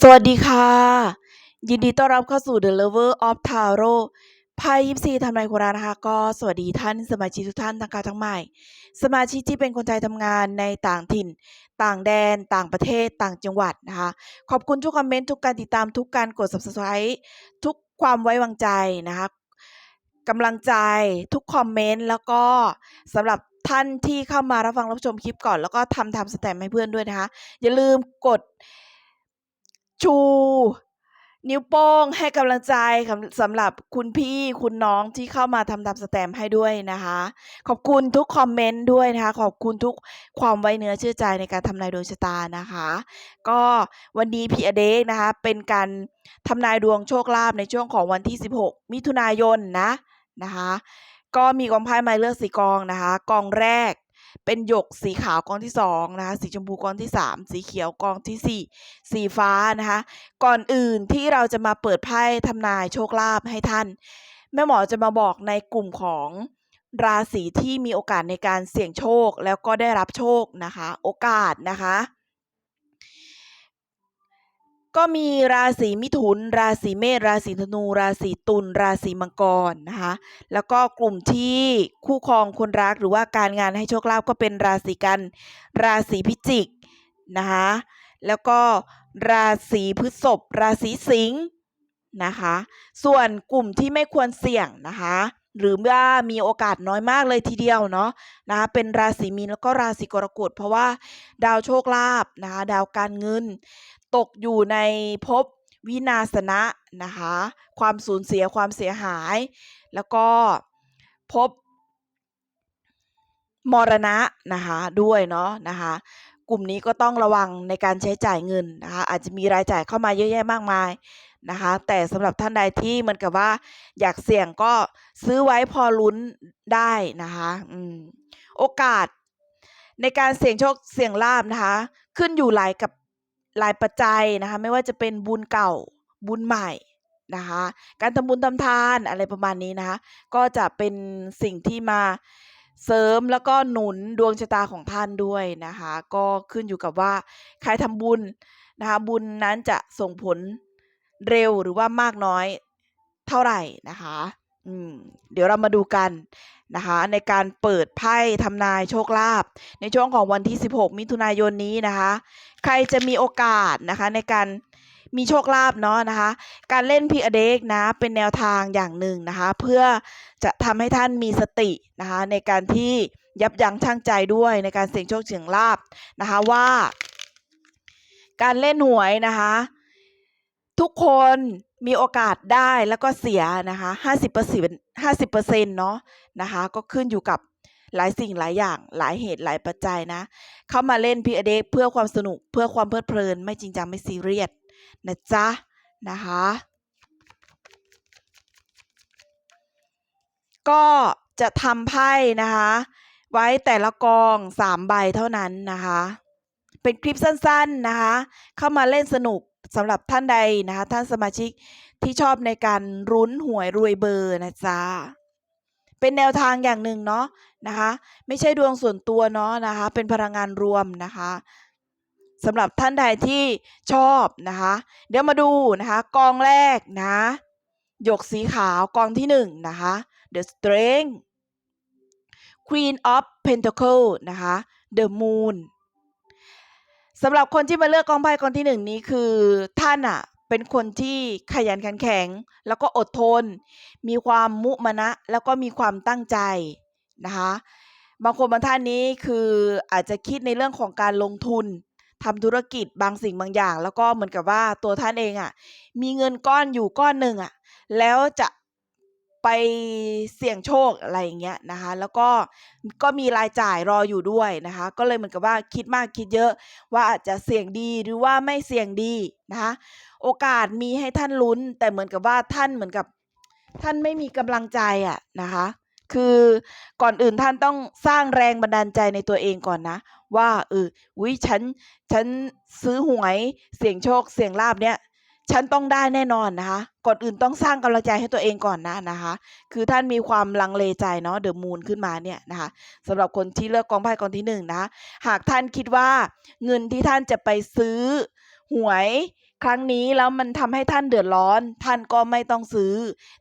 สวัสดีค่ะ ยินดีต้อนรับเข้าสู่ The Lover of Tarot ไพ่ยิปซีทำนายโคราชนะคะก็สวัสดีท่านสมาชิกทุกท่านทั้งเก่าทั้งใหม่ สมาชิกที่เป็นคนไทยทำงานในต่างถิ่น ต่างแดน ต่างประเทศ ต่างจังหวัดนะคะ ขอบคุณทุกคอมเมนต์ ทุกการติดตาม ทุกการกด Subscribe ทุกความไว้วางใจนะคะกำลังใจทุกคอมเมนต์แล้วก็สำหรับท่านที่เข้ามารับฟังรับชมคลิปก่อน แล้วก็ทำทำสแตมป์ให้เพื่อนด้วยนะคะ อย่าลืมกด ชู นิ้วโป้งให้กำลังใจสำหรับคุณพี่คุณน้องที่เข้ามาทำตามสแตมให้ด้วยนะคะ ขอบคุณทุกคอมเมนต์ด้วยนะคะ ขอบคุณทุกความไว้เนื้อเชื่อใจในการทำนายดวงชะตานะคะ ก็วันนี้พีอเดกนะคะ เป็นการทำนายดวงโชคลาภในช่วงของวันที่ 16 มิถุนายนนะนะคะ ก็มีกองไพ่ไม้เลือกสีกองนะคะ กองแรก เป็นหยกสีขาวกองที่สองนะคะสีชมพูกองที่สามสีเขียวกองที่สี่สีฟ้านะคะ ก่อนอื่นที่เราจะมาเปิดไพ่ทำนายโชคลาภให้ท่าน แม่หมอจะมาบอกในกลุ่มของราศีที่มีโอกาสในการเสี่ยงโชคแล้วก็ได้รับโชคนะคะ โอกาสนะคะ ก็มีราศีมิถุน ราศีเมษราศีธนู ราศีตุลราศีมังกรนะคะแล้วก็กลุ่มที่คู่ครองคนรักหรือว่าการงานให้โชคลาภก็เป็นราศีกัน ราศีพิจิกนะคะแล้วก็ราศีพฤษภราศีสิงห์นะคะ ส่วนกลุ่มที่ไม่ควรเสี่ยงนะคะ หรือว่ามีโอกาสน้อยมากเลยทีเดียวเนาะนะคะเป็นราศีมีนแล้วก็ราศีกรกฎเพราะว่าดาวโชคลาภนะคะดาวการเงิน ตกอยู่ในภพวินาศนะนะคะความสูญเสียความเสียหาย แล้วก็ภพมรณะนะคะด้วยเนาะนะคะกลุ่มนี้ก็ต้องระวังในการใช้จ่ายเงินนะคะอาจจะมีรายจ่ายเข้ามาเยอะแยะมากมาย นะคะ แต่สำหรับท่านใดที่มือนกับว่า อยากเสี่ยงก็ซื้อไว้พอลุ้นได้นะคะอืมโอกาสในการเสี่ยงโชคเสี่ยงลาบนะคะ ขึ้นอยู่หลายกับหลายปัจจัยนะคะ ไม่ว่าจะเป็นบุญเก่าบุญใหม่นะคะ การทำบุญทำทานอะไรประมาณนี้นะคะ ก็จะเป็นสิ่งที่มาเสริมแล้วก็หนุนดวงชะตาของท่านด้วยนะคะ ก็ขึ้นอยู่กับว่าใครทำบุญนะคะ บุญนั้นจะส่งผล เร็วหรือว่ามากน้อยเท่าไหร่นะคะอืมเดี๋ยวเรามาดูกันนะคะในการเปิดไพ่ทำนายโชคลาภในช่วงของวันที่ 16 มิถุนายนนี้นะคะ ใครจะมีโอกาสนะคะในการมีโชคลาภเนาะนะคะ การเล่นพีอเด็กนะเป็นแนวทางอย่างหนึ่งนะคะ เพื่อจะทำให้ท่านมีสตินะคะในการที่ยับยั้งชั่งใจด้วยในการเสี่ยงโชคเสี่ยงลาบนะคะว่า การเล่นหวยนะคะ ทุกคนมีโอกาสได้แล้วก็เสียนะคะ50% 50%เนาะนะคะ ก็ขึ้นอยู่กับหลายสิ่งหลายอย่างหลายเหตุหลายปัจจัยนะ เข้ามาเล่นพีอเด็กเพื่อความสนุกเพื่อความเพลิดเพลิน ไม่จริงจังไม่ซีเรียสนะจ๊ะ นะคะ ก็จะทำไพ่นะคะ ไว้แต่ละกองสามใบเท่านั้นนะคะ เป็นคลิปสั้นๆนะคะ เข้ามาเล่นสนุก สำหรับท่านใดนะคะท่านสมาชิกที่ชอบในการรุ้นหวยรวยเบอร์นะจ๊ะเป็นแนวทางอย่างหนึ่งเนาะนะคะ ไม่ใช่ดวงส่วนตัวเนาะนะคะ เป็นพลังงานรวมนะคะสำหรับท่านใดที่ชอบนะคะ เดี๋ยวมาดูนะคะ กองแรกนะหยกสีขาวกองที่หนึ่งนะคะ The Strength Queen of Pentacle นะคะ The Moon สำหรับคนที่มาเลือกกองไพ่กองที่หนึ่งนี้คือ ท่านอะเป็นคนที่ขยันขันแข็ง แล้วก็อดทน มีความมุมานะ แล้วก็มีความตั้งใจนะคะบางคนบางท่านนี้คืออาจจะคิดในเรื่องของการลงทุนทำธุรกิจบางสิ่งบางอย่าง แล้วก็เหมือนกับว่าตัวท่านเองอะ่ะมีเงินก้อนอยู่ก้อนหนึ่งอะ่ะแล้วจะ ไปเสี่ยงโชคอะไรอย่างเงี้ยนะคะ แล้วก็ก็มีรายจ่ายรออยู่ด้วยนะคะ ก็เลยเหมือนกับว่าคิดมากคิดเยอะ ว่าอาจจะเสี่ยงดีหรือว่าไม่เสี่ยงดีนะคะ โอกาสมีให้ท่านลุ้น แต่เหมือนกับว่าท่านเหมือนกับท่านไม่มีกำลังใจอะนะคะ คือก่อนอื่นท่านต้องสร้างแรงบันดาลใจในตัวเองก่อนนะ ว่าเออวิฉันฉันซื้อหวยเสี่ยงโชคเสี่ยงลาบเนี่ย ฉันต้องได้แน่นอนนะคะ ก่อนอื่นต้องสร้างกำลังใจให้ตัวเองก่อนนะนะคะ คือท่านมีความลังเลใจเนาะเดอะมูนขึ้นมาเนี่ยนะคะสำหรับคนที่เลือกกองไพ่กองที่หนึ่งนะ หากท่านคิดว่าเงินที่ท่านจะไปซื้อหวยครั้งนี้แล้วมันทำให้ท่านเดือดร้อน ท่านก็ไม่ต้องซื้อ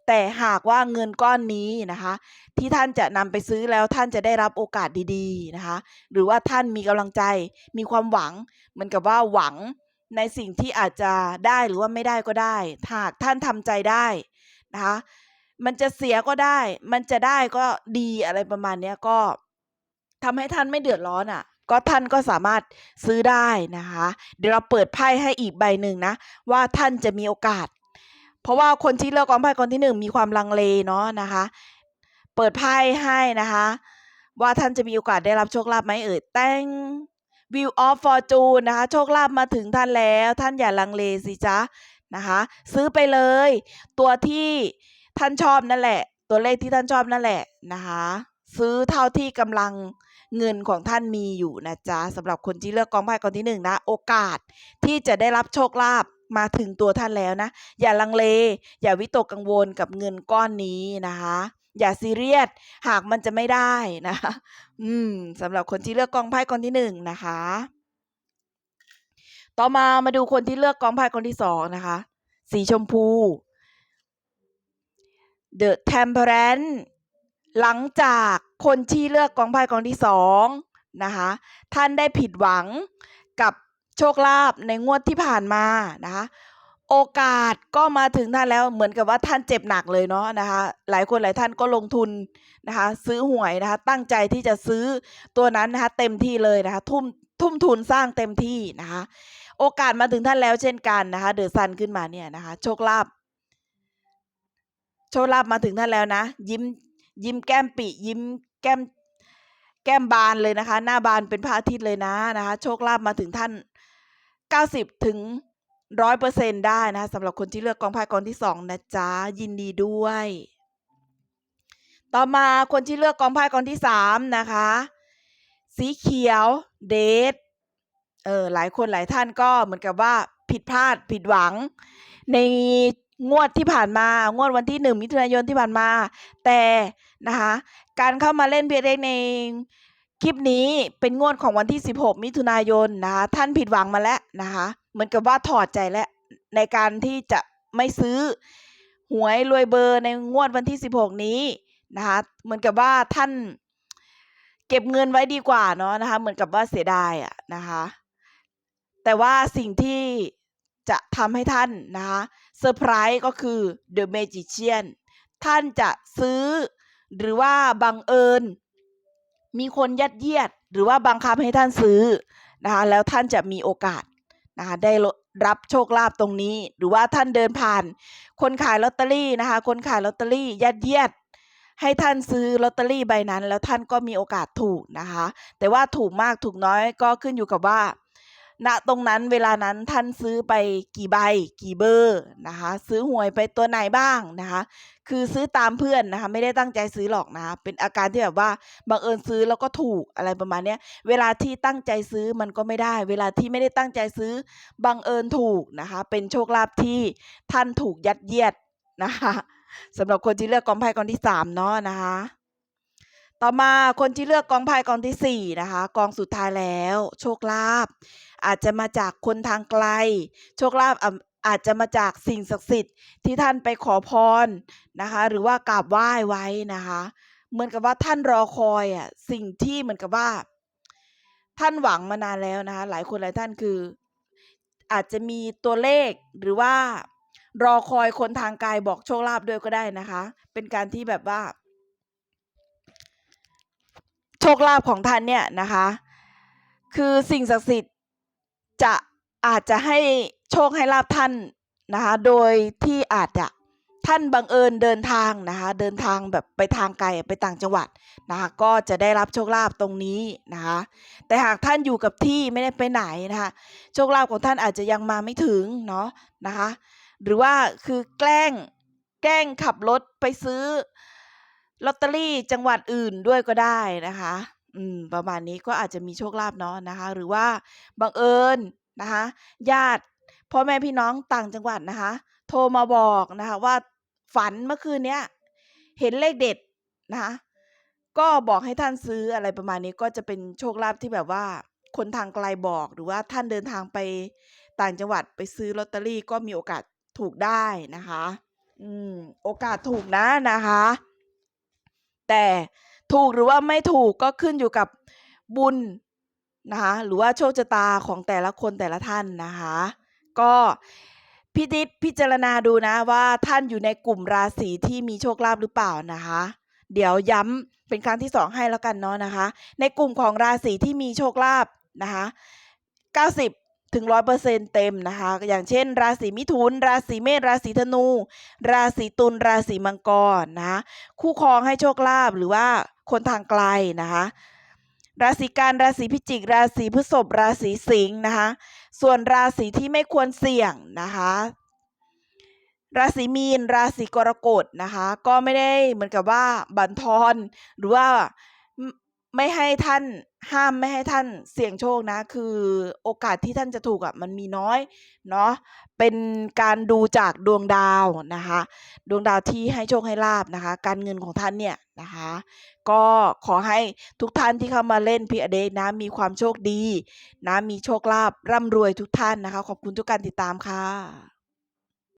แต่หากว่าเงินก้อนนี้นะคะ ที่ท่านจะนำไปซื้อแล้วท่านจะได้รับโอกาสดี ๆนะคะ หรือว่าท่านมีกำลังใจมีความหวัง เหมือนกับว่าหวัง ในสิ่งที่อาจจะได้หรือว่าไม่ได้ก็ได้หากท่านทำใจได้นะคะมันจะเสียก็ได้ มันจะได้ก็ดีอะไรประมาณเนี้ยก็ทำให้ท่านไม่เดือดร้อนอะ่ะ ก็ท่านก็สามารถซื้อได้นะคะ เดี๋ยวเราเปิดไพ่ให้อีกใบหนึ่งนะ ว่าท่านจะมีโอกาส เพราะว่าคนที่เลือกกองไพ่คนที่หนึ่งมีความลังเลเนาะนะคะ เปิดไพ่ให้นะคะ ว่าท่านจะมีโอกาสได้รับโชคลาภไหมเอ่ยแตง View of Fortune นะคะ โชคลาภมาถึงท่านแล้ว ท่านอย่าลังเลสิจ๊ะนะคะ ซื้อไปเลย ตัวที่ท่านชอบนั่นแหละ ตัวเลขที่ท่านชอบนั่นแหละนะคะ ซื้อเท่าที่กำลังเงินของท่านมีอยู่นะจ๊ะสำหรับคนที่เลือกกองไพ่กองที่หนึ่งนะ โอกาสที่จะได้รับโชคลาภมาถึงตัวท่านแล้วนะ อย่าลังเล อย่าวิตกกังวลกับเงินก้อนนี้นะคะ อย่าซีเรียสหากมันจะไม่ได้นะคะอืมสำหรับคนที่เลือกกองไพ่กองที่หนึ่งนะคะ ต่อมามาดูคนที่เลือกกองไพ่กองที่สองนะคะ สีชมพู The Temperance หลังจากคนที่เลือกกองไพ่กองที่สองนะคะ ท่านได้ผิดหวังกับโชคลาภในงวดที่ผ่านมานะคะ โอกาสก็มาถึงท่านแล้วเหมือนกับว่าท่านเจ็บหนักเลยเนาะนะคะ หลายคนหลายท่านก็ลงทุนนะคะ ซื้อหวยนะคะ ตั้งใจที่จะซื้อตัวนั้นนะคะ เต็มที่เลยนะคะ ทุ่มทุ่มทุนสร้างเต็มที่นะคะ โอกาสมาถึงท่านแล้วเช่นกันนะคะ เดอะซันขึ้นมาเนี่ยนะคะ โชคลาภโชคลาภมาถึงท่านแล้วนะ ยิ้มยิ้มแก้มปิยิ้มแก้มแก้มบานเลยนะคะ หน้าบานเป็นพระอาทิตย์เลยนะนะคะ โชคลาภมาถึงท่าน 90 ถึง ร้อยเปอร์เซ็นได้นะคะสำหรับคนที่เลือกกองไพ่กองที่สองนะจ๊ะยินดีด้วย ต่อมาคนที่เลือกกองไพ่กองที่สามนะคะ สีเขียวเดทเออหลายคนหลายท่านก็เหมือนกับว่าผิดพลาดผิดหวัง ในงวดที่ผ่านมางวดวันที่หนึ่งมิถุนายนที่ผ่านมา แต่นะคะการเข้ามาเล่นเพียใน คลิปนี้เป็นงวดของวันที่ 16 มิถุนายนนะคะท่านผิดหวังมาแล้วนะคะเหมือนกับว่าถอดใจแล้วในการที่จะไม่ซื้อหวยรวยเบอร์ในงวดวันที่ 16 นี้นะคะเหมือนกับว่าท่านเก็บเงินไว้ดีกว่าเนาะนะคะเหมือนกับว่าเสียดายอะนะคะแต่ว่าสิ่งที่จะทำให้ท่านนะคะเซอร์ไพรส์ก็คือ The Magician ท่านจะซื้อหรือว่าบังเอิญ มีคนยัดเยียด หรือว่าบังคับให้ท่านซื้อนะคะแล้วท่านจะมีโอกาสนะคะได้รับโชคลาภตรงนี้ หรือว่าท่านเดินผ่าน คนขายลอตเตอรี่นะคะ คนขายลอตเตอรี่ยัดเยียด ให้ท่านซื้อลอตเตอรี่ใบนั้น แล้วท่านก็มีโอกาสถูกนะคะ แต่ว่าถูกมากถูกน้อยก็ขึ้นอยู่กับว่า ณตรงนั้นเวลานั้นท่านซื้อไปกี่ใบกี่เบอร์นะคะ ซื้อหวยไปตัวไหนบ้างนะคะ คือซื้อตามเพื่อนนะคะ ไม่ได้ตั้งใจซื้อหรอกนะเป็นอาการที่แบบว่าบังเอิญซื้อแล้วก็ถูกอะไรประมาณเนี้ยเวลาที่ตั้งใจซื้อมันก็ไม่ได้ เวลาที่ไม่ได้ตั้งใจซื้อบังเอิญถูกนะคะ เป็นโชคลาภที่ท่านถูกยัดเยียดนะคะสำหรับคนที่เลือกกองไพ่กองที่สามเนาะนะคะ ต่อมาคนที่เลือกกองไพ่กองที่สี่นะคะ กองสุดท้ายแล้ว โชคลาภอาจจะมาจากคนทางไกล โชคลาภอะอาจจะมาจากสิ่งศักดิ์สิทธิ์ที่ท่านไปขอพรนะคะ หรือว่ากราบไหว้ไว้นะคะ เหมือนกับว่าท่านรอคอยอะสิ่งที่เหมือนกับว่า ท่านหวังมานานแล้วนะคะ หลายคนหลายท่านคือ อาจจะมีตัวเลขหรือว่ารอคอยคนทางไกลบอกโชคลาภด้วยก็ได้นะคะ เป็นการที่แบบว่า โชคลาภของท่านเนี่ยนะคะ คือสิ่งศักดิ์สิทธิ์จะอาจจะให้โชคให้ลาภท่านนะคะโดยที่อาจจะท่านบังเอิญเดินทางนะคะเดินทางแบบไปทางไกลไปต่างจังหวัดนะคะก็จะได้รับโชคลาภตรงนี้นะคะแต่หากท่านอยู่กับที่ไม่ได้ไปไหนนะคะโชคลาภของท่านอาจจะยังมาไม่ถึงเนาะนะคะหรือว่าคือแกล้งแกล้งขับรถไปซื้อ ลอตเตอรี่จังหวัดอื่นด้วยก็ได้นะคะ อืม ประมาณนี้ก็อาจจะมีโชคลาภเนาะนะคะ หรือว่าบังเอิญนะคะ ญาติพ่อแม่พี่น้องต่างจังหวัดนะคะ โทรมาบอกนะคะ ว่าฝันเมื่อคืนเนี้ยเห็นเลขเด็ดนะคะก็บอกให้ท่านซื้ออะไรประมาณนี้ก็จะเป็นโชคลาภที่แบบว่า คนทางไกลบอกหรือว่าท่านเดินทางไปต่างจังหวัดไปซื้อลอตเตอรี่ก็มีโอกาสถูกได้นะคะ อืม โอกาสถูกนะนะคะ แต่ถูกหรือว่าไม่ถูกก็ขึ้นอยู่กับบุญนะคะหรือว่าโชคชะตาของแต่ละคนแต่ละท่านนะคะ ก็พินิจพิจารณาดูนะว่าท่านอยู่ในกลุ่มราศีที่มีโชคลาภหรือเปล่านะคะ เดี๋ยวย้ำเป็นครั้งที่สองให้แล้วกันเนาะนะคะ ในกลุ่มของราศีที่มีโชคลาภนะคะ90 ถึง100%เปอร์เซ็นเต็มนะคะ อย่างเช่น ราศีมิถุน ราศีเมษ ราศีธนู ราศีตุล ราศีมังกรนะ คู่ครองให้โชคลาภหรือว่าคนทางไกลนะคะ ราศีกัน ราศีพิจิก ราศีพฤษภ ราศีสิงห์นะคะ ส่วนราศีที่ไม่ควรเสี่ยงนะคะ ราศีมีน ราศีกรกฎนะคะ ก็ไม่ได้เหมือนกับว่าบั่นทอนหรือว่าไม่ให้ท่าน ห้ามไม่ให้ท่านเสี่ยงโชคนะ คือโอกาสที่ท่านจะถูกอะมันมีน้อยเนาะเป็นการดูจากดวงดาวนะคะ ดวงดาวที่ให้โชคให้ลาบนะคะ การเงินของท่านเนี่ยนะคะ ก็ขอให้ทุกท่านที่เข้ามาเล่นพี่อเดนะมีความโชคดีนะมีโชคลาภร่ำรวยทุกท่านนะคะ ขอบคุณทุกการติดตามค่ะ